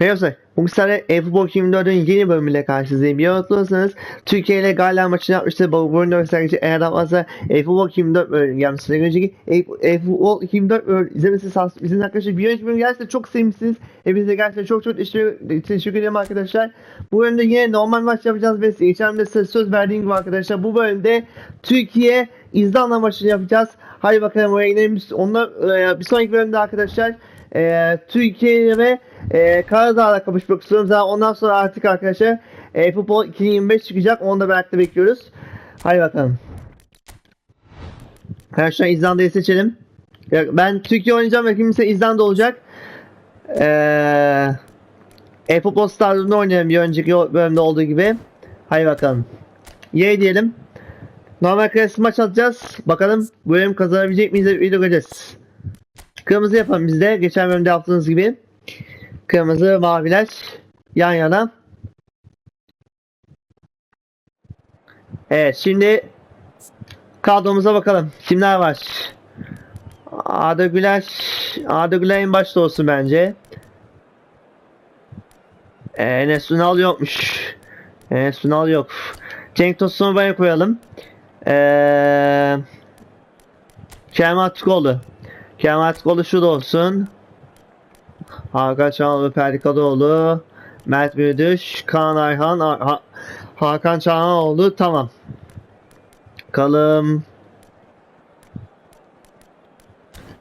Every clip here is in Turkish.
Merhaba. Sizlerle eFootball 2024'ün yeni bölümüyle karşınızdayım. Bir unutulursanız Türkiye ile Galler maçını yapmıştı. Bu bölümde gösterici eğer yapmazsa eFootball 2024 bölüm gelmişti. Önceki eFootball 2024 bölüm izlemesi sağ Bizim arkadaşlar bir önceki bölüm gerçekten çok sevmişsiniz. Hepinize gerçekten çok çok teşekkür, ederim arkadaşlar. Bu bölümde yine normal maç yapacağız ve geçen bölümde size söz verdiğim gibi arkadaşlar bu bölümde Türkiye İzlanda maçını yapacağız. Hadi bakalım oraya gidelim. Ondan, e, bir sonraki bölümde arkadaşlar e, Türkiye ve e, Karadağ'la kapışmak istiyorum. Zaten ondan sonra artık arkadaşlar e, Futbol 2025 çıkacak. Onu da merakla bekliyoruz. Hadi bakalım. Arkadaşlar İzlanda'yı seçelim. Ben Türkiye oynayacağım ve kimse İzlanda olacak. Eee e-futbol stadyumunda oynayalım bir önceki bölümde olduğu gibi. Hadi bakalım. Ye diyelim. Normal klasik maç atacağız. Bakalım bu bölüm kazanabilecek miyiz? Video göreceğiz. Kırmızı yapalım biz de. Geçen bölümde yaptığınız gibi. Kırmızı, maviler yan yana. Evet şimdi kadromuza bakalım. Kimler var? Arda Güler. Arda Güler en başta olsun bence. Ee, Enes Ünal yokmuş. Enes Ünal yok. Cenk Tosun'u buraya koyalım. Ee, Kerem Atıkoğlu. Kerem Atıkoğlu şurada olsun. Hakan Çağanoğlu, Ferdi Kadıoğlu, Mert Müdüş, Kaan Ayhan, Ha- Ha- Hakan Çağanoğlu tamam. Kalım.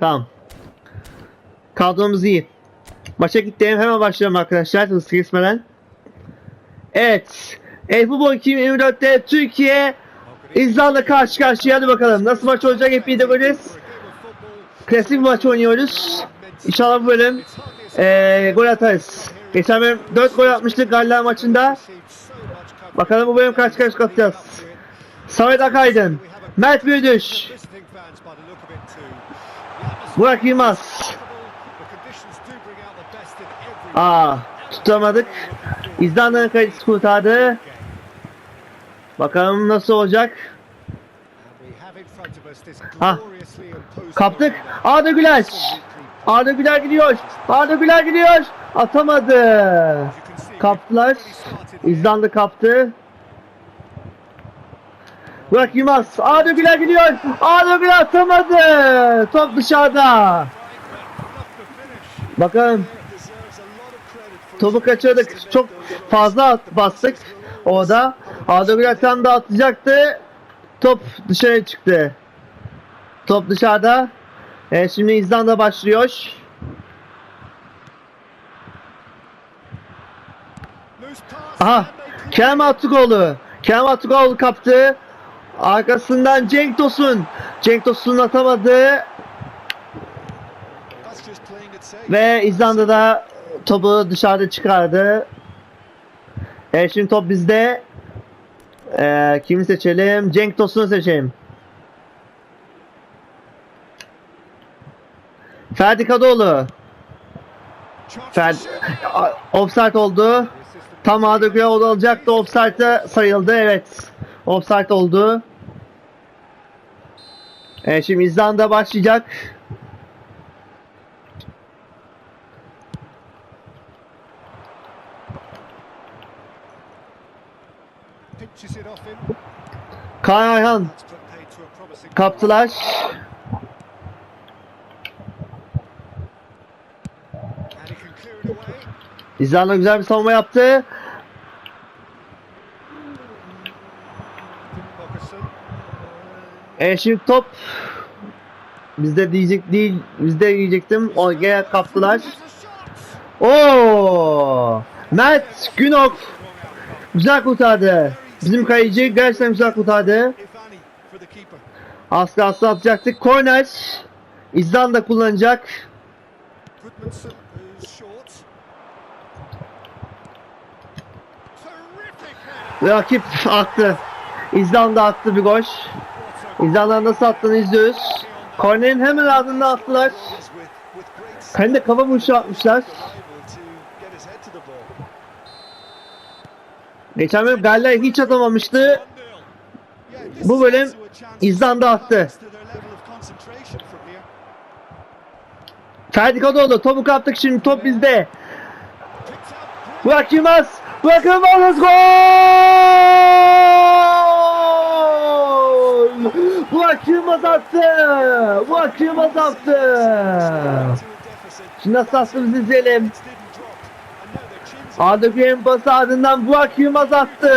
Tamam. Kadromuz iyi. Maça gittim hemen başlayalım arkadaşlar hızlı kesmeden. Evet. E-Futbol 2024'te Türkiye İzlanda karşı karşıya hadi bakalım. Nasıl maç olacak hep birlikte göreceğiz. Klasik bir maç oynuyoruz. İnşallah bu bölüm eee gol atarız. Geçen bölüm 4 gol atmıştık Galler maçında. Bakalım bu bölüm kaç kaç katacağız. Samet Akaydın, Mert Büyüdüş, Burak Yılmaz. Aa, tutamadık. İzlanda'nın kayısı kurtardı. Bakalım nasıl olacak. Ha, Kaptık. Arda Güler. Arda Güler gidiyor. Arda Güler gidiyor. Atamadı. Kaptılar. İzlanda kaptı. Burak Yılmaz. Arda Güler gidiyor. Arda Güler atamadı. Top dışarıda. Bakın topu kaçırdık. Çok fazla bastık. Orada. Arda Güler tam da atacaktı. Top dışarı çıktı. Top dışarıda. Evet şimdi İzlanda başlıyor. Aha. Kerem Atıkoğlu. Kerem Atıkoğlu kaptı. Arkasından Cenk Tosun. Cenk Tosun atamadı. Ve İzlanda'da topu dışarıda çıkardı. Evet şimdi top bizde. Ee, kimi seçelim? Cenk Tosun'u seçelim. Ferdi Kadıoğlu. Ferdi offside oldu. Tam Güler olacaktı. Offside'e sayıldı. Evet. Offside oldu. Evet şimdi İzlanda başlayacak. Kaan Ayhan kaptılar. İzlanda güzel bir savunma yaptı. Evet şimdi top bizde diyecek değil bizde diyecektim o gene kaptılar. Oo! Mert Günok güzel kurtardı. Bizim kaleci gerçekten güzel kurtardı. Aslı aslı atacaktık. Korner İzlanda kullanacak. Rakip attı. İzlanda attı bir gol. İzlanda nasıl attığını izliyoruz. Kornerin hemen ardından attılar. Kendi kafa vuruşu atmışlar. Geçen bölüm Galler hiç atamamıştı. Bu bölüm İzlanda attı. Ferdi Kadıoğlu topu kaptık şimdi top bizde. Burak Yılmaz. Burak Yılmaz gol! Burak Yılmaz attı. Burak Yılmaz attı. Şimdi nasıl attığımızı izleyelim. Güler'in pası ardından Burak Yılmaz attı.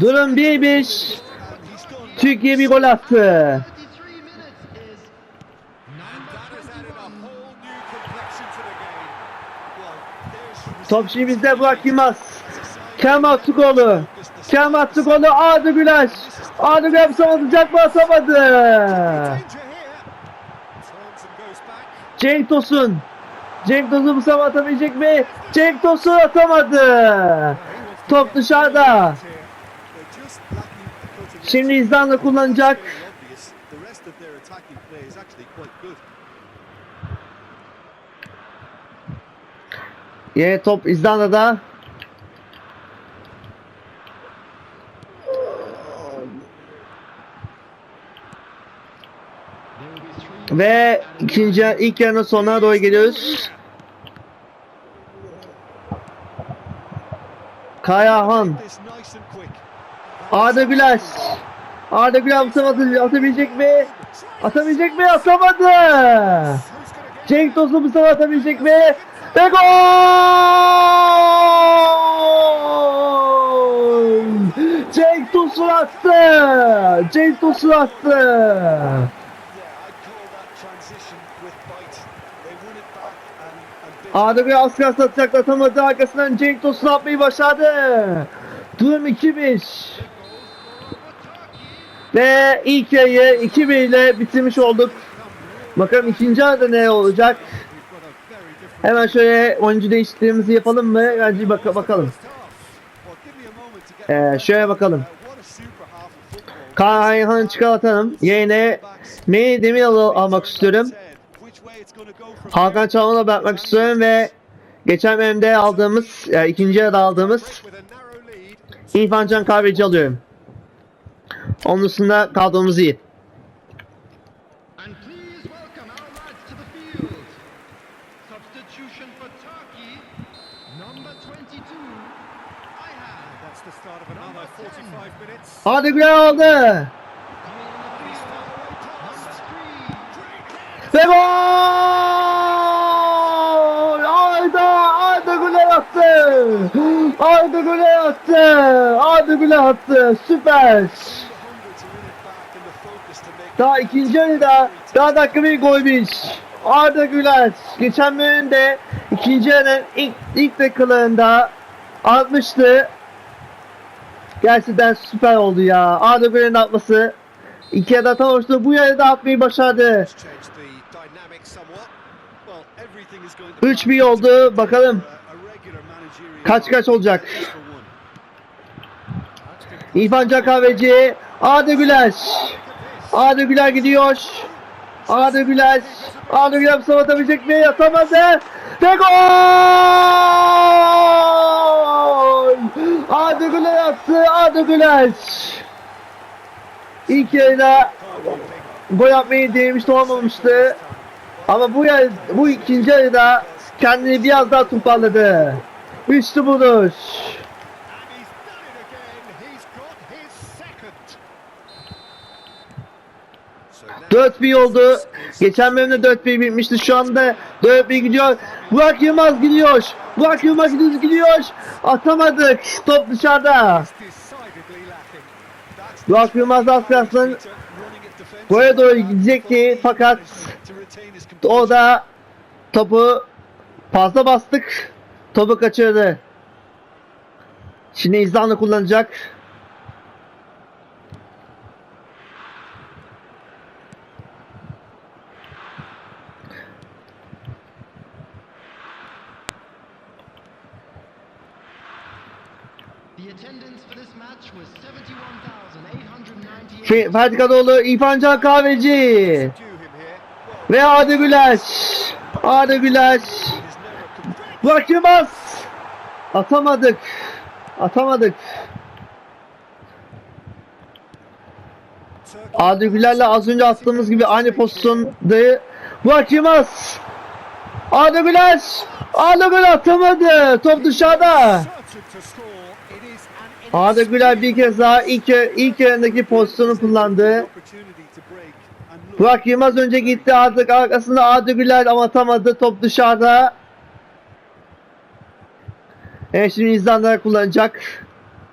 Durum 1-1. Türkiye bir gol attı. Top şimdi bizde Burak Yılmaz. Kemal Tukoğlu. Kemal Tukoğlu Arda Güler. Arda Güler bu atacak mı atamadı. Cenk Tosun. Cenk Tosun bu sefer atabilecek mi? Cenk Tosun atamadı. Top dışarıda. Şimdi İzlanda kullanacak. Yine top İzlanda'da. Ve ikinci ilk yarının sonuna doğru geliyoruz. Kayahan, Arda Güler. Arda Güler atı- atabilecek mi? Atabilecek mi? Atamadı. Cenk Tosun sefer atabilecek mi? Ve gol! Cenk Tosun attı. Cenk Tosun attı. Arda Güler az kalsın atacaktı atamadı. Arkasından Cenk Tosun atmayı başardı. Durum 2-1. Ve ilk yayı 2-1 ile bitirmiş olduk. Bakalım ikinci arada ne olacak? Hemen şöyle oyuncu değişikliklerimizi yapalım mı? Bence bak bakalım. Ee, şöyle bakalım. Kaan Ayhan'ı çıkartalım. Yerine Melih Demiral'ı almak istiyorum. Hakan Çalman'ı bırakmak istiyorum ve geçen bölümde aldığımız, yani ikinci yarıda aldığımız İrfan Can Kahveci alıyorum. Onun dışında kadromuz iyi. And please welcome our lads Arda Güler attı! Arda Güler attı! Süper! Daha ikinci yarıda daha dakika bir golmüş. Arda Güler geçen bölümde ikinci yarının ilk, ilk dakikalarında atmıştı. Gerçekten süper oldu ya. Arda Güler'in atması. İki yarıda atamamıştı. Bu yarıda atmayı başardı. Changed the dynamic somewhat. Well, everything is going to 3-1 oldu. Bakalım kaç kaç olacak. İrfan Can Kahveci, Arda Güler. Arda Güler gidiyor. Arda Güler. Arda Güler sefer atabilecek mi? Atamadı. Ve gol! Arda Güler attı. Arda Güler. İlk yarıda gol yapmayı denemişti olmamıştı. Ama bu yer, bu ikinci yarıda kendini biraz daha toparladı. Üçlü. So now 4-1 oldu. Geçen bölümde 4-1 bitmişti. Şu anda 4-1 gidiyor. Burak Yılmaz gidiyor. Burak Yılmaz gidiyor. Atamadık. Top dışarıda. Burak Yılmaz az kalsın gole doğru gidecekti. Fakat o da topu fazla bastık. Topu kaçırdı. Şimdi İzlanda kullanacak. The attendance for this match was 71,898. Fe- Ferdi Kadıoğlu, İrfan Can Kahveci. Ve Arda Güler. Arda Güler. Burak Yılmaz. Atamadık. Atamadık. Arda Güler'le az önce attığımız gibi aynı pozisyonda Burak Yılmaz. Arda Güler. Arda Güler atamadı. Top dışarıda. Arda Güler bir kez daha ilk, ilk yarındaki pozisyonu kullandı. Burak Yılmaz önce gitti artık arkasında Arda Güler ama atamadı. Top dışarıda. Evet şimdi İzlanda kullanacak.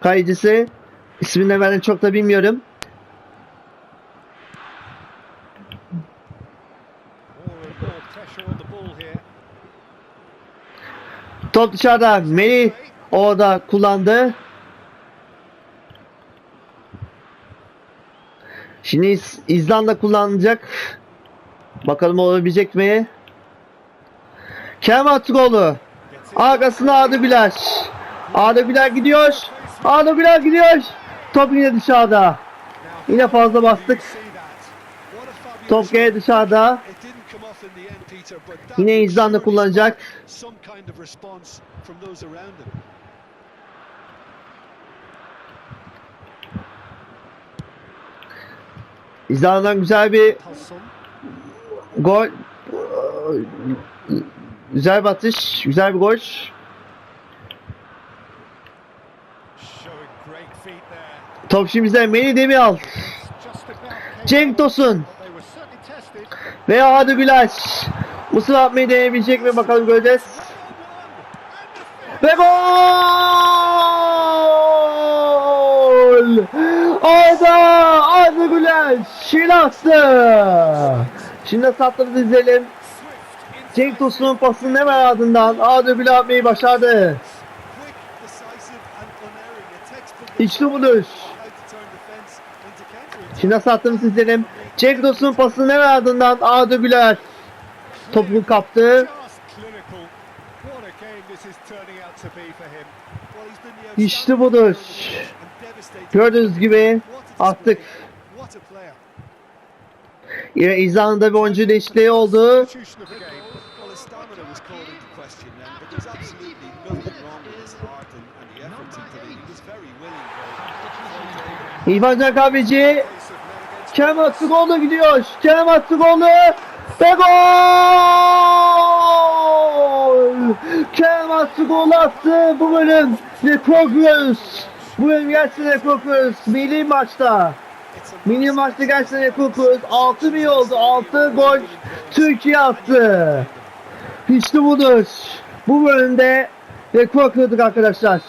Kayıcısı. İsmini ben çok da bilmiyorum. Top dışarıda. Melih orada kullandı. Şimdi İz- İzlanda kullanacak. Bakalım olabilecek mi? Kerem Atıkoğlu. Arkasına Arda Güler. Arda Güler gidiyor. Arda Güler gidiyor. Top yine dışarıda. Yine fazla bastık. Top gene dışarıda. Yine İzlanda kullanacak. İzlanda'dan güzel bir gol. Güzel bir atış. Güzel bir gol. Top şimdi bizde Melih Demiral. Cenk Tosun. They were certainly tested. Ve Arda Güler. Mustafa atmayı deneyebilecek mi bakalım göreceğiz. Ve gol! Arda! Arda Güler! Şil attı! Şimdi sattığımızı izleyelim. Cenk Tosun'un pasının hemen ardından Güler atmayı başardı. İnto counter Şimdi sattığımızı izleyelim. Cenk Tosun'un pasının hemen ardından Arda Güler topu kaptı. İşte budur. Gördüğünüz gibi attık. Yine İzlanda'da bir oyuncu değişikliği oldu. İrfan Can Kahveci Kerem Atıkoğlu gidiyor. Kerem Atıkoğlu ve gol! Kerem Atıkoğlu attı bu bölüm. Rekor kırıyoruz. Bu bölüm gerçekten rekor kırıyoruz. Milli maçta. Milli maçta gerçekten rekor kırıyoruz. 6 bir oldu. 6 gol Türkiye attı. İşte budur. Bu bölümde rekor arkadaşlar.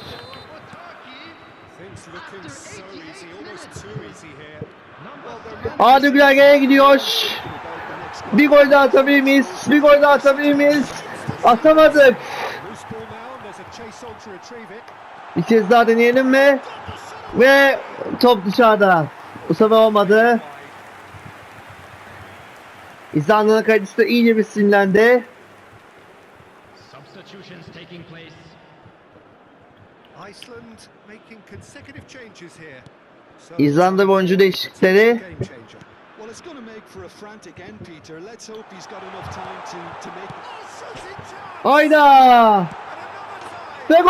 Güler gene gidiyor. Bir gol daha atabilir miyiz? Bir gol daha atabilir miyiz? Atamadık. Bir kez daha deneyelim mi? Ve top dışarıda. Bu sefer olmadı. İzlanda'nın kayıcısı da iyice bir sinirlendi. İzlanda oyuncu changer. Well, it's going to make for a frantic end, Peter. Let's hope he's got enough time to, to make it. Hayda! Ve gol!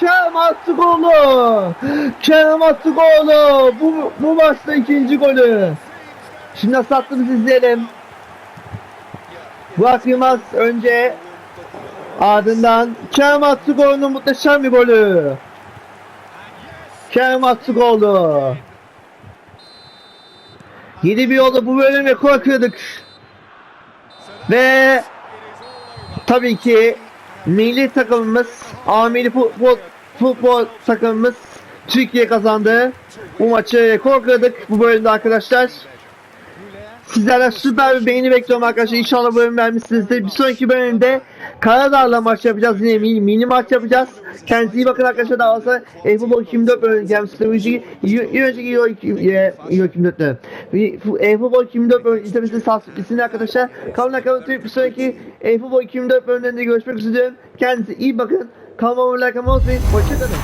Kerem Atıkoğlu! Kerem Atıkoğlu! Bu, bu maçta ikinci golü. Şimdi sattığımızı izleyelim. Burak Yılmaz önce ardından Kerem Atıkoğlu'nun muhteşem bir golü. Kerem Atıkoğlu. 7 bir oldu bu bölüm rekor kırdık. Ve tabii ki milli takımımız, ameli futbol, futbol takımımız Türkiye kazandı. Bu maçı rekor kırdık bu bölümde arkadaşlar. Sizlerden süper bir beğeni bekliyorum arkadaşlar. İnşallah bölüm beğenmişsinizdir. Bir sonraki bölümde Karadağ'la maç yapacağız. Yine mini, mini maç yapacağız. Kendinize iyi bakın arkadaşlar. Daha fazla e-futbol 2004 bölüm gelmiştir. İyi önceki Euro 2004'te. E-futbol 2004 bölüm izlemesini sağlıklı arkadaşlar. Kalın. Bir sonraki e-futbol 2004 bölümlerinde görüşmek üzere. Kendinize iyi bakın. Kanalıma like unutmayın. Hoşçakalın.